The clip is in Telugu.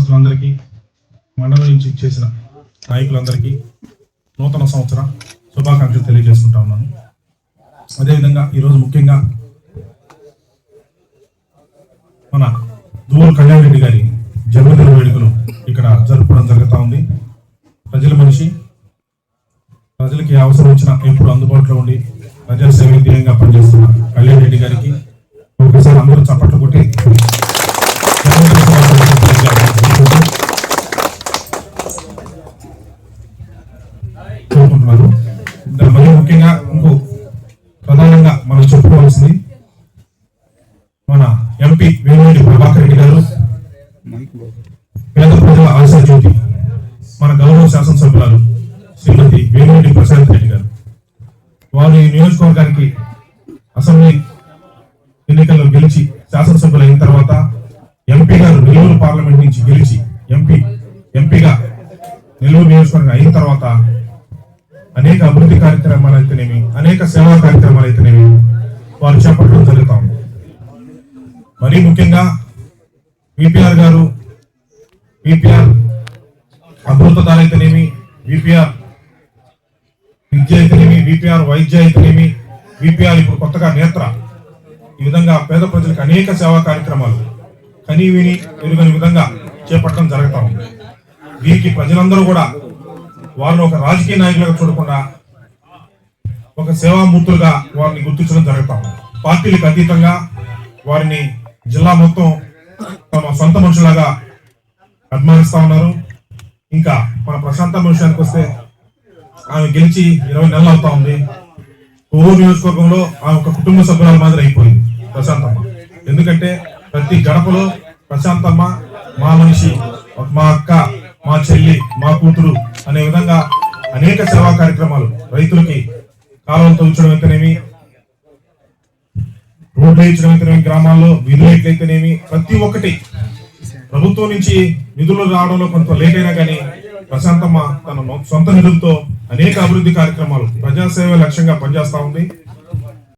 గ్రామస్తులందరికీ మండలం నుంచి చేసిన నాయకులందరికీ నూతన సంవత్సర శుభాకాంక్షలు తెలియజేసుకుంటా ఉన్నాను. అదేవిధంగా ఈరోజు ముఖ్యంగా మన దువ్వూరు కళ్యాణ్ రెడ్డి గారి జన్మదిన వేడుకలు ఇక్కడ జరుపుకోవడం జరుగుతూ ఉంది. ప్రజల మనిషి ప్రజలకి అవసరం వచ్చిన ఎప్పుడు అందుబాటులో ఉండి ప్రజల సేవ ధ్యేయంగా పనిచేస్తున్న కళ్యాణ్ రెడ్డి గారికి ఒకసారి అందరూ చప్పట్లు మన ఎంపీ వేమిరెడ్డి ప్రభాకర్ రెడ్డి గారు పేద ప్రజల ఆశ జ్యోతి మన గౌరవ శాసనసభ్యురాలు శ్రీమతి వేమిరెడ్డి ప్రశాంత్ రెడ్డి గారు. వారు ఈ నియోజకవర్గానికి అసెంబ్లీ ఎన్నికల్లో గెలిచి శాసనసభ్యులు అయిన తర్వాత ఎంపీ గారు నెల్లూరు పార్లమెంట్ నుంచి గెలిచి ఎంపీ ఎంపీగా నెల్లూరు నియోజకవర్గం అయిన తర్వాత అనేక అభివృద్ధి కార్యక్రమాలు అయితేనేమి అనేక సేవా కార్యక్రమాలు అయితేనేమి వారు చేపట్టడం జరుగుతుంది. మరీ ముఖ్యంగా విపిఆర్ గారు విపిఆర్ అమృతదారు అయితేనేమి విపిఆర్ విద్య అయితేనేమి విపిఆర్ వైద్య అయితేనేమి విపిఆర్ ఇప్పుడు కొత్తగా నేత్ర. ఈ విధంగా పేద ప్రజలకు అనేక సేవా కార్యక్రమాలు కనీవిని ఎరుగని విధంగా చేపట్టడం జరుగుతూ ఉంది. దీనికి ప్రజలందరూ కూడా వారిని ఒక రాజకీయ నాయకులుగా చూడకుండా ఒక సేవామూర్తులుగా వారిని గుర్తించడం జరుగుతూ ఉంది. పార్టీలకు అతీతంగా వారిని జిల్లా మొత్తం తమ సొంత మనుషులాగా అభిమానిస్తా ఉన్నారు. ఇంకా మన ప్రశాంత విషయానికి వస్తే ఆమె గెలిచి ఇరవై నెలలు అవుతా ఉంది. కోవూరు నియోజకవర్గంలో ఆమె ఒక కుటుంబ సభ్యురాల మాదిరి అయిపోయింది ప్రశాంతమ్మ. ఎందుకంటే ప్రతి గడపలో ప్రశాంతమ్మ మా మనిషి మా అక్క మా చెల్లి మా కూతురు అనే విధంగా అనేక సేవా కార్యక్రమాలు రైతులకి కాలువలు తవ్వించడం అయితేనేమి రోడ్లు వేయించడం గ్రామాల్లో విధులైతేనేమి అయితేనేమి ప్రతి ఒక్కటి ప్రభుత్వం నుంచి నిధులు రావడంలో కొంత లేట్ అయినా కానీ ప్రశాంతమ్మ తన సొంత నిధులతో అనేక అభివృద్ధి కార్యక్రమాలు ప్రజాసేవ లక్ష్యంగా పనిచేస్తా ఉంది.